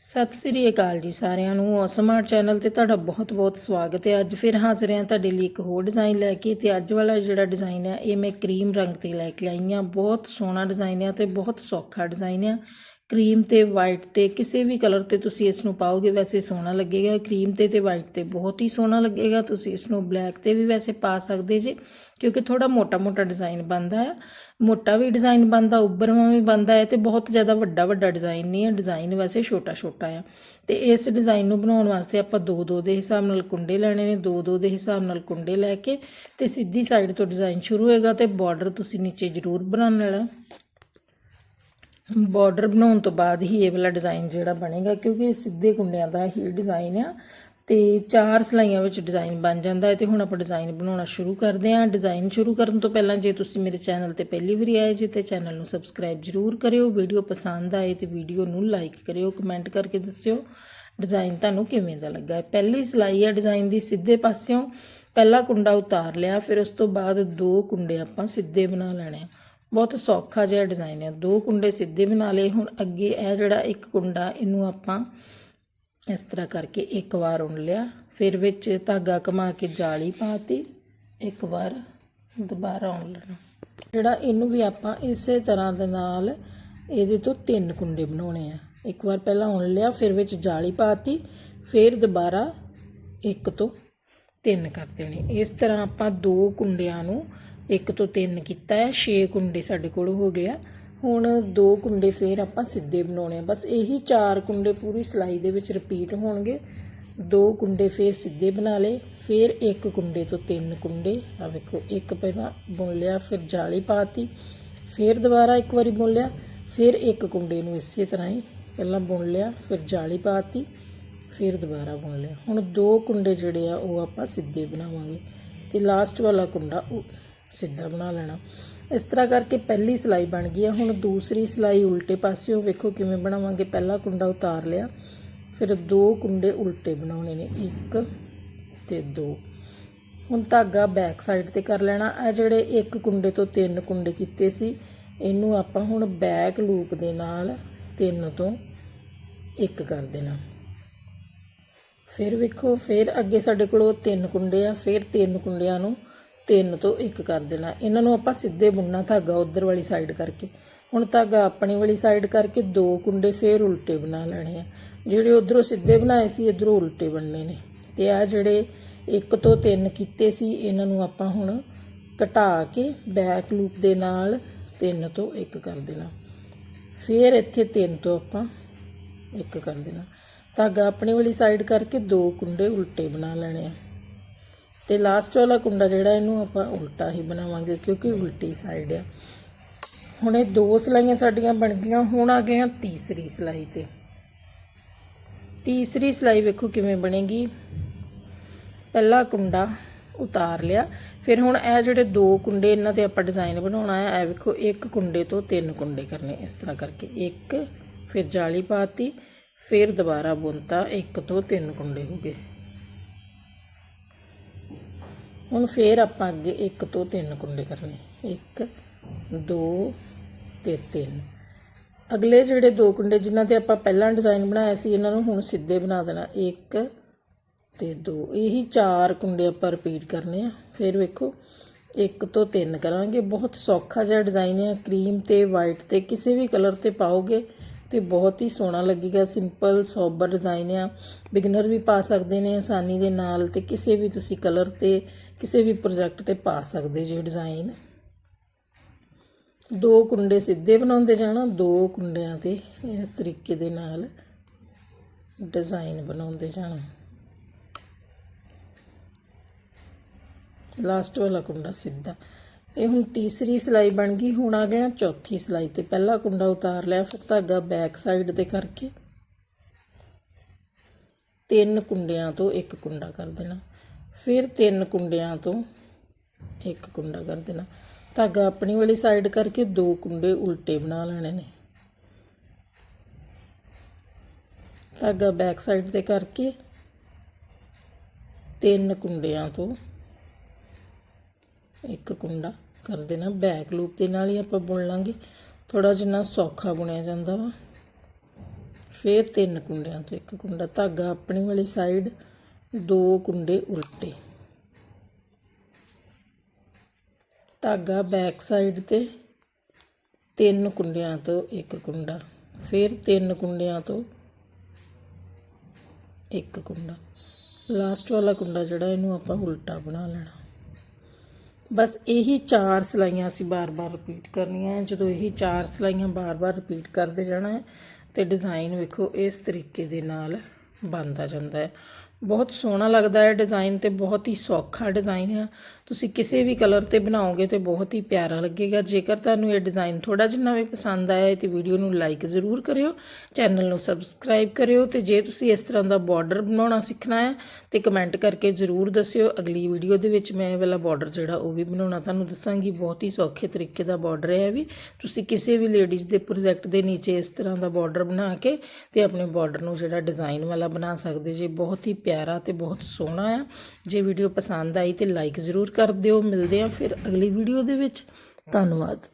ਸਤਿ ਸ੍ਰੀ ਅਕਾਲ ਜੀ ਸਾਰਿਆਂ ਨੂੰ। ਸਮਾਰਟ ਚੈਨਲ ਤੇ ਤੁਹਾਡਾ ਬਹੁਤ-ਬਹੁਤ ਸਵਾਗਤ ਹੈ। ਅੱਜ ਫਿਰ ਹਾਜ਼ਰ ਹਾਂ ਤੁਹਾਡੇ ਲਈ ਇੱਕ ਹੋਰ ਡਿਜ਼ਾਈਨ ਲੈ ਕੇ ਤੇ ਅੱਜ ਵਾਲਾ ਜਿਹੜਾ ਡਿਜ਼ਾਈਨ ਹੈ, ਇਹ ਮੈਂ ਕਰੀਮ ਰੰਗ ਤੇ ਲੈ ਕੇ ਆਈ ਹਾਂ। ਬਹੁਤ ਸੋਹਣਾ ਡਿਜ਼ਾਈਨ ਹੈ ਤੇ ਬਹੁਤ ਸੌਖਾ ਡਿਜ਼ਾਈਨ ਹੈ। ਕਰੀਮ ਤੇ ਵਾਈਟ ਤੇ ਕਿਸੇ ਵੀ ਕਲਰ ਤੇ ਤੁਸੀਂ ਇਸ ਨੂੰ ਪਾਓਗੇ, ਵੈਸੇ ਸੋਹਣਾ ਲੱਗੇਗਾ। ਕਰੀਮ ਤੇ ਤੇ ਵਾਈਟ ਤੇ ਬਹੁਤ ਹੀ ਸੋਹਣਾ ਲੱਗੇਗਾ। ਤੁਸੀਂ ਇਸ ਨੂੰ ਬਲੈਕ ਤੇ ਵੀ ਵੈਸੇ ਪਾ ਸਕਦੇ ਜੇ, ਕਿਉਂਕਿ ਥੋੜਾ ਮੋਟਾ-ਮੋਟਾ ਡਿਜ਼ਾਈਨ ਬਣਦਾ ਹੈ। ਮੋਟਾ ਵੀ ਡਿਜ਼ਾਈਨ ਬਣਦਾ ਉੱਭਰਵਾਂ ਵੀ ਬਣਦਾ ਹੈ ਤੇ ਬਹੁਤ ਜ਼ਿਆਦਾ ਵੱਡਾ ਵੱਡਾ ਡਿਜ਼ਾਈਨ ਨਹੀਂ ਹੈ। ਡਿਜ਼ਾਈਨ ਵੈਸੇ ਛੋਟਾ ਛੋਟਾ ਆ। ਤੇ ਇਸ ਡਿਜ਼ਾਈਨ ਨੂੰ ਬਣਾਉਣ ਵਾਸਤੇ ਆਪਾਂ ਦੋ ਦੋ ਦੇ ਹਿਸਾਬ ਨਾਲ ਕੁੰਡੇ ਲੈਣੇ ਨੇ। ਦੋ ਦੋ ਦੇ ਹਿਸਾਬ ਨਾਲ ਕੁੰਡੇ ਲੈ ਕੇ ਤੇ ਸਿੱਧੀ ਸਾਈਡ ਤੋਂ ਡਿਜ਼ਾਈਨ ਸ਼ੁਰੂ ਹੋਏਗਾ ਤੇ ਬਾਰਡਰ ਤੁਸੀਂ ਨੀਚੇ ਜ਼ਰੂਰ ਬਣਾ ਲੈਣਾ ਬਾਰਡਰ ਬਣਾਉਣ ਤੋਂ ਬਾਅਦ ਹੀ ਇਹ ਵਾਲਾ ਡਿਜ਼ਾਈਨ ਜਿਹੜਾ ਬਣੇਗਾ, ਕਿਉਂਕਿ ਇਹ ਸਿੱਧੇ ਕੁੰਡਿਆਂ ਦਾ ਹੀ ਡਿਜ਼ਾਈਨ ਆ ਤੇ ਚਾਰ ਸਲਾਈਆਂ ਵਿੱਚ ਡਿਜ਼ਾਈਨ ਬਣ ਜਾਂਦਾ ਹੈ ਤੇ ਹੁਣ ਆਪਾਂ ਡਿਜ਼ਾਈਨ ਬਣਾਉਣਾ ਸ਼ੁਰੂ ਕਰਦੇ ਹਾਂ। ਡਿਜ਼ਾਈਨ ਸ਼ੁਰੂ ਕਰਨ ਤੋਂ ਪਹਿਲਾਂ ਜੇ ਤੁਸੀਂ ਮੇਰੇ ਚੈਨਲ ਤੇ ਪਹਿਲੀ ਵਾਰੀ ਆਏ ਜੀ ਤੇ ਚੈਨਲ ਨੂੰ ਸਬਸਕ੍ਰਾਈਬ ਜ਼ਰੂਰ ਕਰਿਓ। ਵੀਡੀਓ ਪਸੰਦ ਆਏ ਤੇ ਵੀਡੀਓ ਨੂੰ ਲਾਈਕ ਕਰਿਓ ਕਮੈਂਟ ਕਰਕੇ ਦੱਸਿਓ ਡਿਜ਼ਾਈਨ ਤੁਹਾਨੂੰ ਕਿਵੇਂ ਦਾ ਲੱਗਾ ਹੈ। ਪਹਿਲੀ ਸਲਾਈ ਹੈ ਡਿਜ਼ਾਈਨ ਦੀ ਸਿੱਧੇ ਪਾਸਿਓਂ। ਪਹਿਲਾ ਕੁੰਡਾ ਉਤਾਰ ਲਿਆ, ਫਿਰ ਉਸ ਤੋਂ ਬਾਅਦ ਦੋ ਕੁੰਡੇ ਆਪਾਂ ਸਿੱਧੇ ਬਣਾ ਲੈਣੇ ਆ। ਬਹੁਤ ਸੌਖਾ ਜਿਹਾ ਡਿਜ਼ਾਈਨ ਹੈ। ਦੋ ਕੁੰਡੇ ਸਿੱਧੇ ਬਣਾ ਲਏ। ਹੁਣ ਅੱਗੇ ਇਹ ਜਿਹੜਾ ਇੱਕ ਕੁੰਡਾ, ਇਹਨੂੰ ਆਪਾਂ ਇਸ ਤਰ੍ਹਾਂ ਕਰਕੇ ਇੱਕ ਵਾਰ ਉਣ ਲਿਆ। ਫਿਰ ਵਿੱਚ ਧਾਗਾ ਕਮਾ ਕੇ ਜਾਲੀ ਪਾਤੀ। ਇੱਕ ਵਾਰ ਦੁਬਾਰਾ ਉਣ ਲੈਣਾ। ਜਿਹੜਾ ਇਹਨੂੰ ਵੀ ਆਪਾਂ ਇਸੇ ਤਰ੍ਹਾਂ ਦੇ ਨਾਲ ਇਹਦੇ ਤੋਂ ਤਿੰਨ ਕੁੰਡੇ ਬਣਾਉਣੇ ਆ। ਇੱਕ ਵਾਰ ਪਹਿਲਾਂ ਉਣ ਲਿਆ, ਫਿਰ ਵਿੱਚ ਜਾਲੀ ਪਾਤੀ। ਫਿਰ ਦੁਬਾਰਾ ਇੱਕ ਤੋਂ ਤਿੰਨ ਕਰ ਦੇਣੇ। ਇਸ ਤਰ੍ਹਾਂ ਆਪਾਂ ਦੋ ਕੁੰਡਿਆਂ ਨੂੰ ਇੱਕ ਤੋਂ ਤਿੰਨ ਕੀਤਾ ਹੈ 6 ਕੁੰਡੇ ਸਾਡੇ ਕੋਲ ਹੋ ਗਏ ਆ। ਹੁਣ ਦੋ ਕੁੰਡੇ ਫੇਰ ਆਪਾਂ ਸਿੱਧੇ ਬਣਾਉਣੇ ਆ। ਬਸ ਇਹੀ ਚਾਰ ਕੁੰਡੇ ਪੂਰੀ ਸਲਾਈ ਦੇ ਵਿੱਚ ਰਿਪੀਟ ਹੋਣਗੇ। ਦੋ ਕੁੰਡੇ ਫੇਰ ਸਿੱਧੇ ਬਣਾ ਲਏ, ਫੇਰ ਇੱਕ ਕੁੰਡੇ ਤੋਂ ਤਿੰਨ ਕੁੰਡੇ। ਆ ਵੇਖੋ, ਇੱਕ ਪਹਿਲਾਂ ਬੁਣ ਲਿਆ ਫਿਰ ਜਾਲੀ ਪਾਤੀ, ਫੇਰ ਦੁਬਾਰਾ ਇੱਕ ਵਾਰੀ ਬੁਣ ਲਿਆ ਫਿਰ ਇੱਕ ਕੁੰਡੇ ਨੂੰ ਇਸੇ ਤਰ੍ਹਾਂ ਹੀ ਪਹਿਲਾਂ ਬੁਣ ਲਿਆ ਫਿਰ ਜਾਲੀ ਪਾਤੀ, ਫਿਰ ਦੁਬਾਰਾ ਬੁਣ ਲਿਆ ਹੁਣ ਦੋ ਕੁੰਡੇ ਜਿਹੜੇ ਆ, ਉਹ ਆਪਾਂ ਸਿੱਧੇ ਬਣਾਵਾਂਗੇ। ਤੇ ਲਾਸਟ ਵਾਲਾ ਕੁੰਡਾ, ਉਹ ਸਿੱਧਾ ਬਣਾ ਲੈਣਾ। ਇਸ ਤਰ੍ਹਾਂ ਕਰਕੇ ਪਹਿਲੀ ਸਲਾਈ ਬਣ ਗਈ ਹੈ। ਹੁਣ ਦੂਸਰੀ ਸਲਾਈ ਉਲਟੇ ਪਾਸਿਓਂ ਵੇਖੋ ਕਿਵੇਂ ਬਣਾਵਾਂਗੇ। ਪਹਿਲਾ ਕੁੰਡਾ ਉਤਾਰ ਲਿਆ। ਫਿਰ ਦੋ ਕੁੰਡੇ ਉਲਟੇ ਬਣਾਉਣੇ ਨੇ। ਇੱਕ ਤੇ ਦੋ। ਹੁਣ ਧਾਗਾ ਬੈਕ ਸਾਈਡ ਤੇ ਕਰ ਲੈਣਾ। ਆ ਜਿਹੜੇ ਇੱਕ ਕੁੰਡੇ ਤੋਂ ਤਿੰਨ ਕੁੰਡੇ ਕੀਤੇ ਸੀ, ਇਹਨੂੰ ਆਪਾਂ ਹੁਣ ਬੈਕ ਲੂਪ ਦੇ ਨਾਲ ਤਿੰਨ ਤੋਂ ਇੱਕ ਕਰ ਦੇਣਾ। ਫਿਰ ਵੇਖੋ, ਫਿਰ ਅੱਗੇ ਸਾਡੇ ਕੋਲ ਤਿੰਨ ਕੁੰਡੇ ਆ। ਫਿਰ ਤਿੰਨ ਕੁੰਡਿਆਂ ਨੂੰ ਤਿੰਨ ਤੋਂ ਇੱਕ ਕਰ ਦੇਣਾ। ਇਹਨਾਂ ਨੂੰ ਆਪਾਂ ਸਿੱਧੇ ਬੁਣਨਾ ਧਾਗਾ ਉਧਰ ਵਾਲੀ ਸਾਈਡ ਕਰਕੇ, ਹੁਣ ਧਾਗਾ ਆਪਣੀ ਵਾਲੀ ਸਾਈਡ ਕਰਕੇ ਦੋ ਕੁੰਡੇ ਫੇਰ ਉਲਟੇ ਬਣਾ ਲੈਣੇ ਆ। ਜਿਹੜੇ ਉਧਰੋਂ ਸਿੱਧੇ ਬਣਾਏ ਸੀ, ਇਧਰੋਂ ਉਲਟੇ ਬਣਨੇ ਨੇ। ਤੇ ਆ ਜਿਹੜੇ ਇੱਕ ਤੋਂ ਤਿੰਨ ਕੀਤੇ ਸੀ, ਇਹਨਾਂ ਨੂੰ ਆਪਾਂ ਹੁਣ ਘਟਾ ਕੇ ਬੈਕ ਲੂਪ ਦੇ ਨਾਲ ਤਿੰਨ ਤੋਂ ਇੱਕ ਕਰ ਦੇਣਾ। ਫੇਰ ਇੱਥੇ ਤਿੰਨ ਤੋਂ ਆਪਾਂ ਇੱਕ ਕਰ ਦੇਣਾ। ਧਾਗਾ ਆਪਣੀ ਵਾਲੀ ਸਾਈਡ ਕਰਕੇ ਦੋ ਕੁੰਡੇ ਉਲਟੇ ਬਣਾ ਲੈਣੇ ਆ। ਤੇ ਲਾਸਟ ਵਾਲਾ ਕੁੰਡਾ ਜਿਹੜਾ ਇਹਨੂੰ ਆਪਾਂ ਉਲਟਾ ਹੀ ਬਣਾਵਾਂਗੇ ਕਿਉਂਕਿ ਉਲਟੀ ਸਾਈਡ ਆ। ਹੁਣ ਇਹ ਦੋ ਸਲਾਈਆਂ ਸਾਡੀਆਂ ਬਣ ਗਈਆਂ, ਹੁਣ ਆ ਗਏ ਆ ਤੀਸਰੀ ਸਲਾਈ ਤੇ। ਤੀਸਰੀ ਸਲਾਈ ਵੇਖੋ ਕਿਵੇਂ ਬਣੇਗੀ। ਪਹਿਲਾ ਕੁੰਡਾ ਉਤਾਰ ਲਿਆ, ਫਿਰ ਹੁਣ ਇਹ ਜਿਹੜੇ ਦੋ ਕੁੰਡੇ ਇਹਨਾਂ ਤੇ ਆਪਾਂ ਡਿਜ਼ਾਈਨ ਬਣਾਉਣਾ ਹੈ ਇਹ ਵੇਖੋ ਇੱਕ ਕੁੰਡੇ ਤੋਂ ਤਿੰਨ ਕੁੰਡੇ ਕਰਨੇ ਇਸ ਤਰ੍ਹਾਂ ਕਰਕੇ। ਇੱਕ ਫਿਰ ਜਾਲੀ ਪਾਤੀ, ਫਿਰ ਦੁਬਾਰਾ ਬੁਣਤਾ, ਇੱਕ ਤੋਂ ਤਿੰਨ ਕੁੰਡੇ ਹੋ ਗਏ। ਹੁਣ ਫੇਰ ਆਪਾਂ ਅੱਗੇ ਇੱਕ ਤੋਂ ਤਿੰਨ ਕੁੰਡੇ ਕਰਨੇ। ਇੱਕ, ਦੋ ਤੇ ਤਿੰਨ। ਅਗਲੇ ਜਿਹੜੇ ਦੋ ਕੁੰਡੇ ਜਿਨ੍ਹਾਂ ਤੇ ਆਪਾਂ ਪਹਿਲਾਂ ਡਿਜ਼ਾਈਨ ਬਣਾਇਆ ਸੀ, ਇਹਨਾਂ ਨੂੰ ਹੁਣ ਸਿੱਧੇ ਬਣਾ ਦੇਣਾ। ਇੱਕ ਤੇ ਦੋ। ਇਹੀ ਚਾਰ ਕੁੰਡੇ ਆਪਾਂ ਰਿਪੀਟ ਕਰਨੇ ਆ। ਫਿਰ ਵੇਖੋ, ਇੱਕ ਤੋਂ ਤਿੰਨ ਕਰਾਂਗੇ। ਬਹੁਤ ਸੌਖਾ ਜਿਹਾ ਡਿਜ਼ਾਈਨ ਹੈ ਕਰੀਮ ਤੇ ਵਾਈਟ ਤੇ ਕਿਸੇ ਵੀ ਕਲਰ ਤੇ ਪਾਓਗੇ ਤੇ ਬਹੁਤ ਹੀ ਸੋਹਣਾ ਲੱਗੇਗਾ ਸਿੰਪਲ ਸੋਬਰ ਡਿਜ਼ਾਈਨ ਆ। ਬਿਗਨਰ ਵੀ ਪਾ ਸਕਦੇ ਨੇ, ਆਸਾਨੀ ਦੇ ਨਾਲ ਤੇ ਕਿਸੇ ਵੀ ਤੁਸੀਂ ਕਲਰ ਤੇ, ਕਿਸੇ ਵੀ ਪ੍ਰੋਜੈਕਟ ਤੇ ਪਾ ਸਕਦੇ ਜੇ ਡਿਜ਼ਾਈਨ ਦੋ ਕੁੰਡੇ ਸਿੱਧੇ ਬਣਾਉਂਦੇ ਜਾਣਾ, ਦੋ ਕੁੰਡਿਆਂ ਤੇ ਇਸ ਤਰੀਕੇ ਦੇ ਨਾਲ ਡਿਜ਼ਾਈਨ ਬਣਾਉਂਦੇ ਜਾਣਾ। ਲਾਸਟ ਵਾਲਾ ਕੁੰਡਾ ਸਿੱਧਾ। ਇਹ ਹੁਣ ਤੀਸਰੀ ਸਿਲਾਈ ਬਣ ਗਈ, ਹੁਣ ਆ ਗਿਆ ਚੌਥੀ ਸਿਲਾਈ ਤੇ ਪਹਿਲਾ ਕੁੰਡਾ ਉਤਾਰ ਲਿਆ, ਫਿਰ ਧਾਗਾ ਬੈਕ ਸਾਈਡ ਤੇ ਕਰਕੇ। ਤਿੰਨ ਕੁੰਡਿਆਂ ਤੋਂ ਇੱਕ ਕੁੰਡਾ ਕਰ ਦੇਣਾ। ਫਿਰ ਤਿੰਨ ਕੁੰਡਿਆਂ ਤੋਂ ਇੱਕ ਕੁੰਡਾ ਕਰ ਦੇਣਾ। ਧਾਗਾ ਆਪਣੀ ਵਾਲੀ ਸਾਈਡ ਕਰਕੇ ਦੋ ਕੁੰਡੇ ਉਲਟੇ ਬਣਾ ਲੈਣੇ ਨੇ। ਧਾਗਾ ਬੈਕ ਸਾਈਡ ਤੇ ਕਰਕੇ ਤਿੰਨ ਕੁੰਡਿਆਂ ਤੋਂ ਇੱਕ ਕੁੰਡਾ ਕਰ ਦੇਣਾ ਬੈਕ ਲੂਪ ਦੇ ਨਾਲ ਹੀ ਆਪਾਂ ਬੁਣ ਲਾਂਗੇ। ਥੋੜਾ ਜਿਹਾ ਸੌਖਾ ਬੁਣਿਆ ਜਾਂਦਾ ਵਾ। ਫਿਰ ਤਿੰਨ ਕੁੰਡਿਆਂ ਤੋਂ ਇੱਕ ਕੁੰਡਾ। ਧਾਗਾ ਆਪਣੀ ਵਾਲੀ ਸਾਈਡ ਦੋ ਕੁੰਡੇ ਉਲਟੇ। ਧਾਗਾ ਬੈਕ ਸਾਈਡ ਤੇ ਤਿੰਨ ਕੁੰਡਿਆਂ ਤੋਂ ਇੱਕ ਕੁੰਡਾ। ਫਿਰ ਤਿੰਨ ਕੁੰਡਿਆਂ ਤੋਂ ਇੱਕ ਕੁੰਡਾ। ਲਾਸਟ ਵਾਲਾ ਕੁੰਡਾ ਜਿਹੜਾ, ਇਹਨੂੰ ਆਪਾਂ ਉਲਟਾ ਬਣਾ ਲੈਣਾ। ਬਸ ਇਹੀ ਚਾਰ ਸਲਾਈਆਂ ਅਸੀਂ ਬਾਰ-ਬਾਰ ਰਿਪੀਟ ਕਰਨੀਆਂ ਹੈ। ਜਦੋਂ ਇਹੀ ਚਾਰ ਸਲਾਈਆਂ ਬਾਰ-ਬਾਰ ਰਿਪੀਟ ਕਰਦੇ ਜਾਣਾ ਹੈ, ਤੇ ਡਿਜ਼ਾਈਨ ਵੇਖੋ ਇਸ ਤਰੀਕੇ ਦੇ ਨਾਲ ਬਣਦਾ ਜਾਂਦਾ ਹੈ। ਬਹੁਤ ਸੋਹਣਾ ਲੱਗਦਾ ਹੈ ਡਿਜ਼ਾਈਨ ਤੇ, ਬਹੁਤ ਹੀ ਸੌਖਾ ਡਿਜ਼ਾਈਨ ਹੈ ਤੁਸੀਂ ਕਿਸੇ ਵੀ ਕਲਰ ਤੇ ਬਣਾਓਗੇ ਤੇ ਬਹੁਤ ਹੀ ਪਿਆਰਾ ਲੱਗੇਗਾ। ਜੇਕਰ ਤੁਹਾਨੂੰ ਇਹ ਡਿਜ਼ਾਈਨ ਥੋੜਾ ਜਿਹਾ ਵੀ ਪਸੰਦ ਆਇਆ ਹੈ ਤੇ ਵੀਡੀਓ ਨੂੰ ਲਾਈਕ ਜ਼ਰੂਰ ਕਰਿਓ ਚੈਨਲ ਨੂੰ ਸਬਸਕ੍ਰਾਈਬ ਕਰਿਓ ਤੇ ਜੇ ਤੁਸੀਂ ਇਸ ਤਰ੍ਹਾਂ ਦਾ ਬਾਰਡਰ ਬਣਾਉਣਾ ਸਿੱਖਣਾ ਹੈ ਤੇ ਕਮੈਂਟ ਕਰਕੇ ਜ਼ਰੂਰ ਦੱਸਿਓ। ਅਗਲੀ ਵੀਡੀਓ ਦੇ ਵਿੱਚ ਮੈਂ ਇਹ ਵਾਲਾ ਬਾਰਡਰ ਜਿਹੜਾ ਉਹ ਵੀ ਬਣਾਉਣਾ ਤੁਹਾਨੂੰ ਦੱਸਾਂਗੀ। ਬਹੁਤ ਹੀ ਸੌਖੇ ਤਰੀਕੇ ਦਾ ਬਾਰਡਰ ਹੈ ਵੀ ਤੁਸੀਂ ਕਿਸੇ ਵੀ ਲੇਡੀਜ਼ ਦੇ ਪ੍ਰੋਜੈਕਟ ਦੇ ਨੀਚੇ ਇਸ ਤਰ੍ਹਾਂ ਦਾ ਬਾਰਡਰ ਬਣਾ ਕੇ ਤੇ ਆਪਣੇ ਬਾਰਡਰ ਨੂੰ ਜਿਹੜਾ ਡਿਜ਼ਾਈਨ ਵਾਲਾ ਬਣਾ ਸਕਦੇ ਜੇ। ਬਹੁਤ ਹੀ ਪਿਆਰਾ ਤੇ ਬਹੁਤ ਸੋਹਣਾ ਆ। ਜੇ ਵੀਡੀਓ ਪਸੰਦ ਆਈ ਤੇ ਲਾਈਕ ਜ਼ਰੂਰ ਕਰ ਦਿਓ ਮਿਲਦੇ ਆ ਫਿਰ ਅਗਲੀ ਵੀਡੀਓ ਦੇ ਵਿੱਚ। ਧੰਨਵਾਦ।